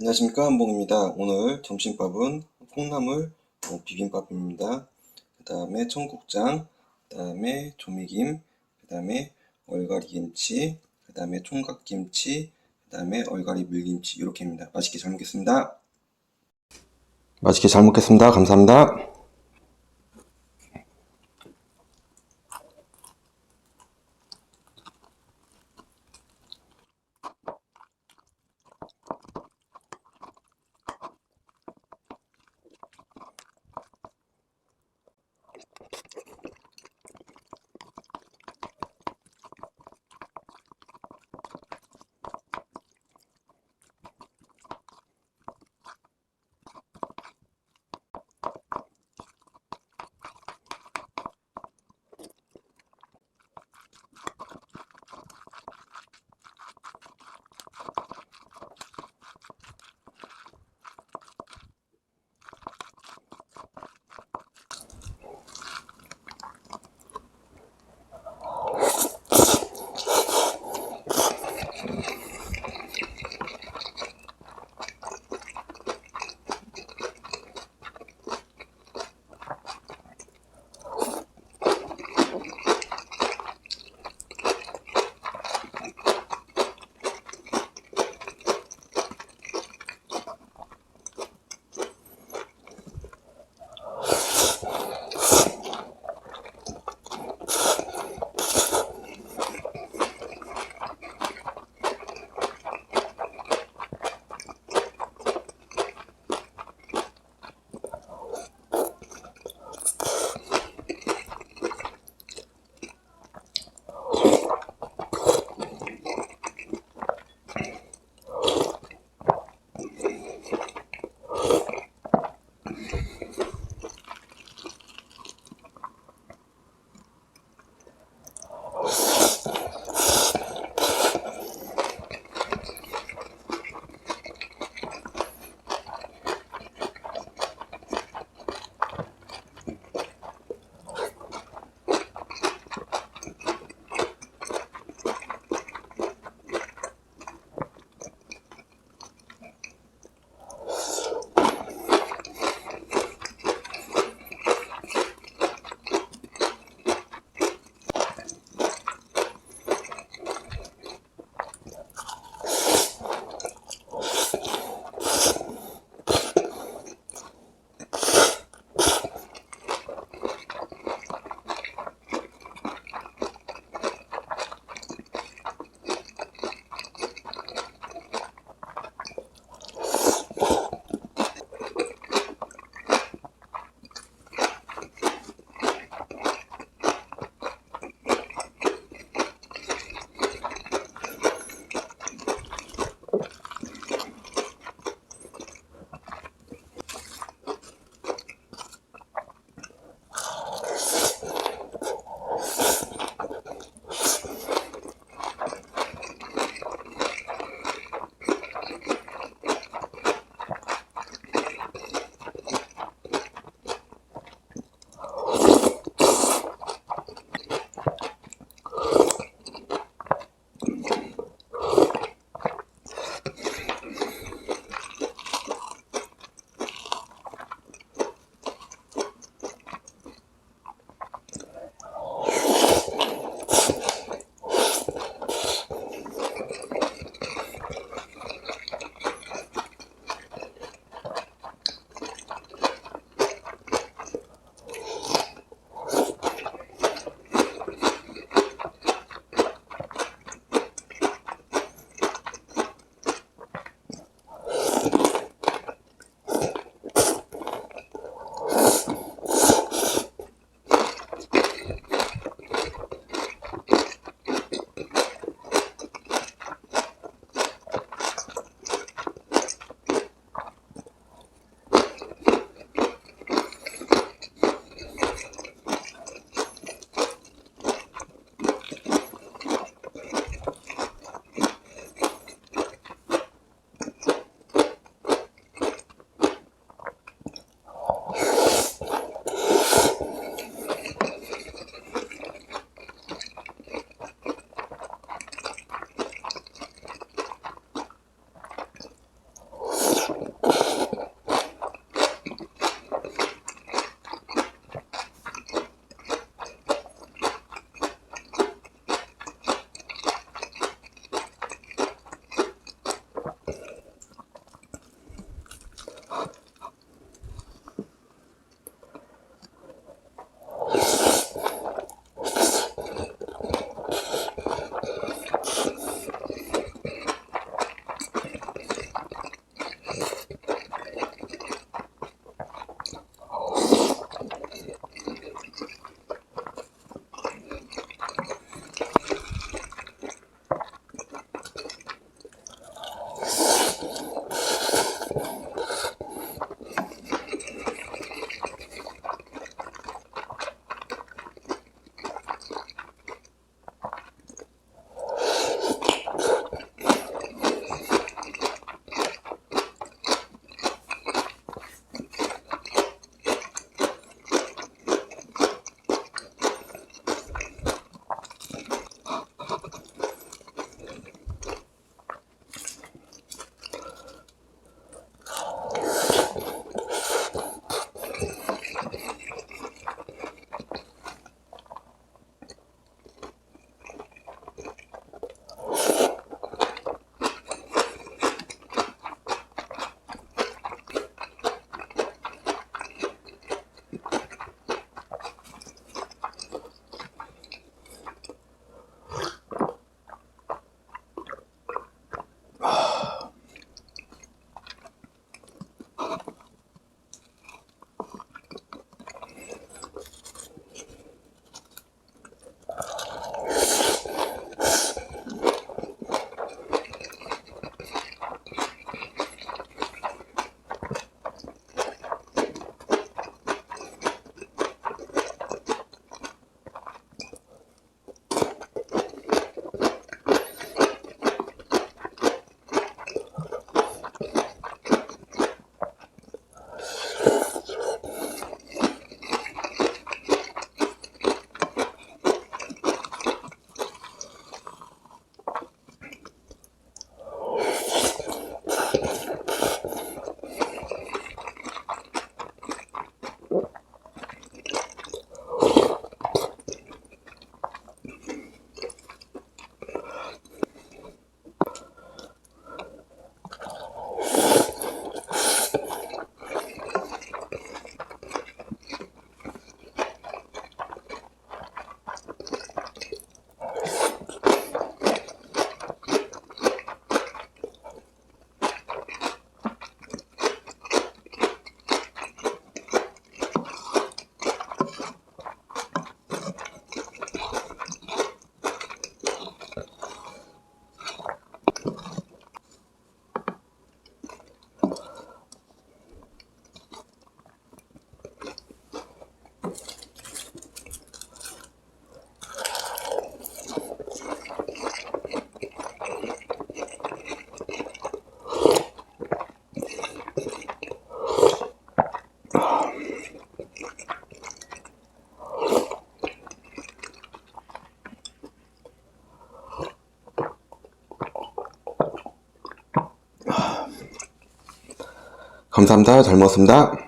안녕하십니까 한봉입니다. 오늘 점심밥은 콩나물 어, 비빔밥입니다. 그 다음에 청국장, 그 다음에 조미김, 그 다음에 얼갈이김치, 그 다음에 총각김치, 그 다음에 얼갈이 물김치 이렇게입니다. 맛있게 잘 먹겠습니다. 맛있게 잘 먹겠습니다. 감사합니다. 감사합니다. 잘 먹었습니다.